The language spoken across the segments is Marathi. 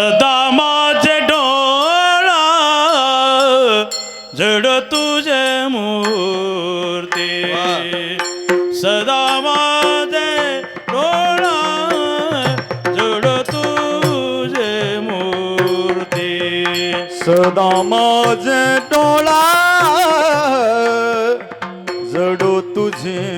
दामाचे डोळा जड तुझे मूर्ती. सदा माझे डोळा जड तुझे मूर्ती. सदा माझे डोळा जड तुझे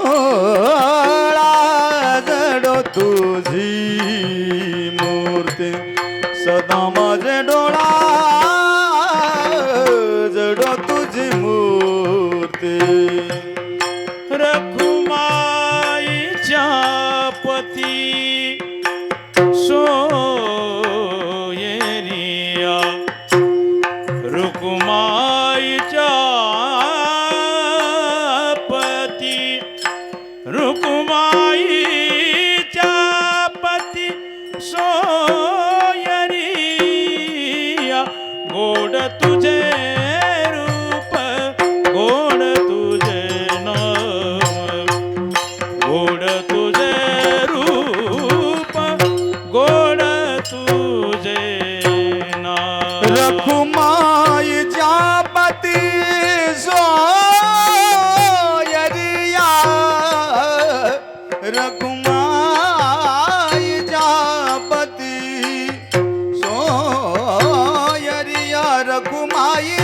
तुझी मूर्ती सदा குமாயி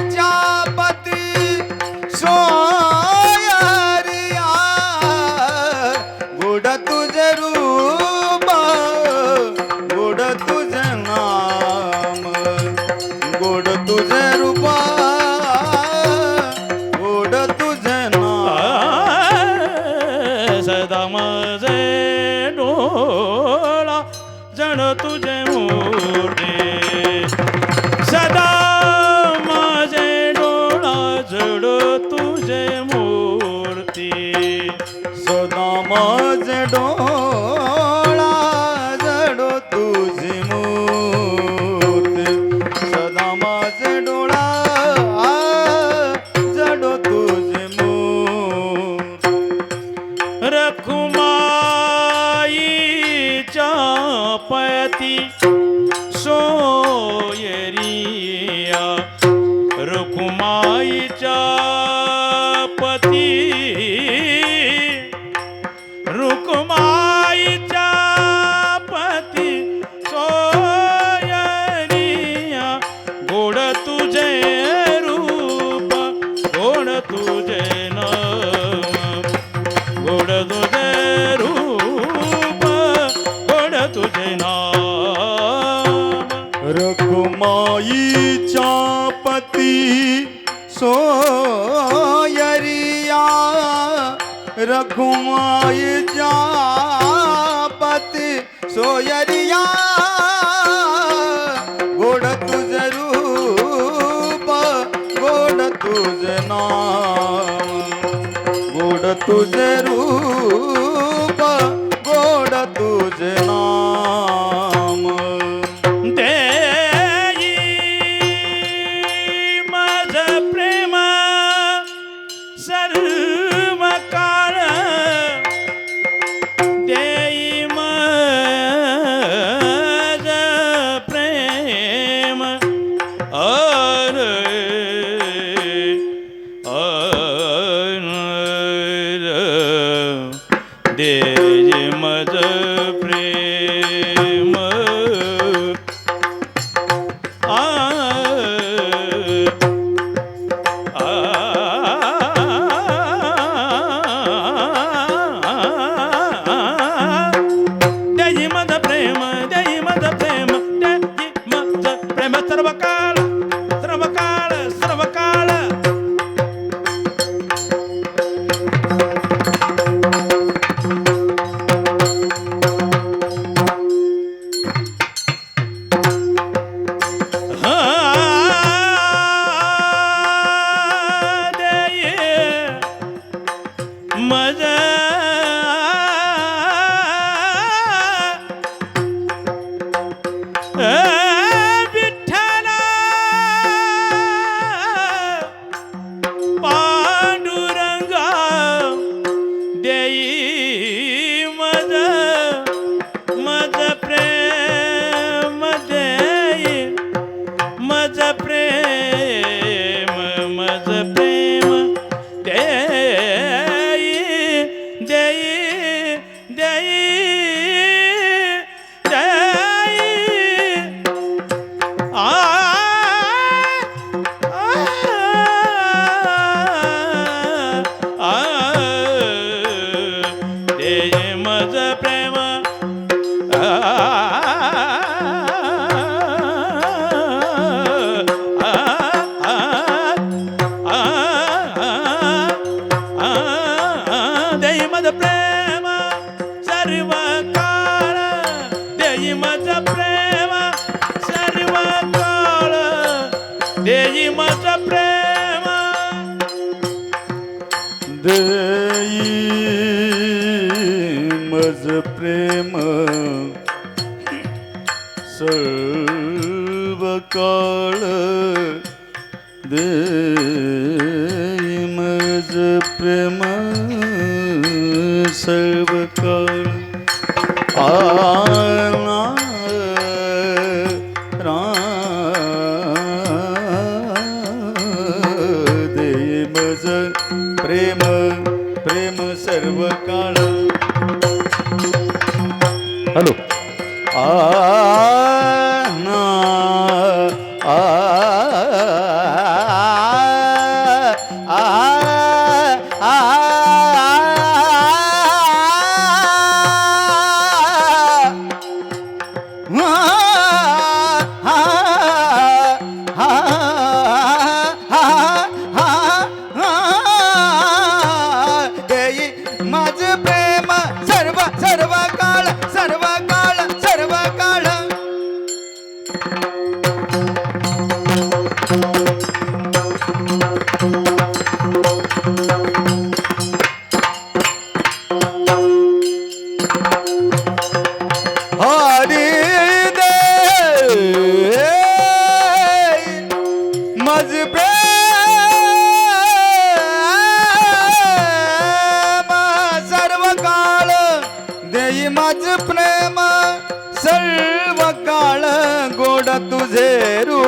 शापति सोयरिया रघुमाय जापति सोयरिया गोड तुझ रूप गोड तुझ नाम गोड तुझ रूप ಮದ ಪ್ರೇಮ ಸರ್ವ ಕಾಲ ದೇಯಿ ಮದ ಪ್ರೇಮ सर्व काळ आला दे प्रेम प्रेम सर्व हॅलो. आ சர்வகால ಪ್ರೇಮ ಸರ್ವ ಕಾಳ ಗೋಡ ತುಝೇರು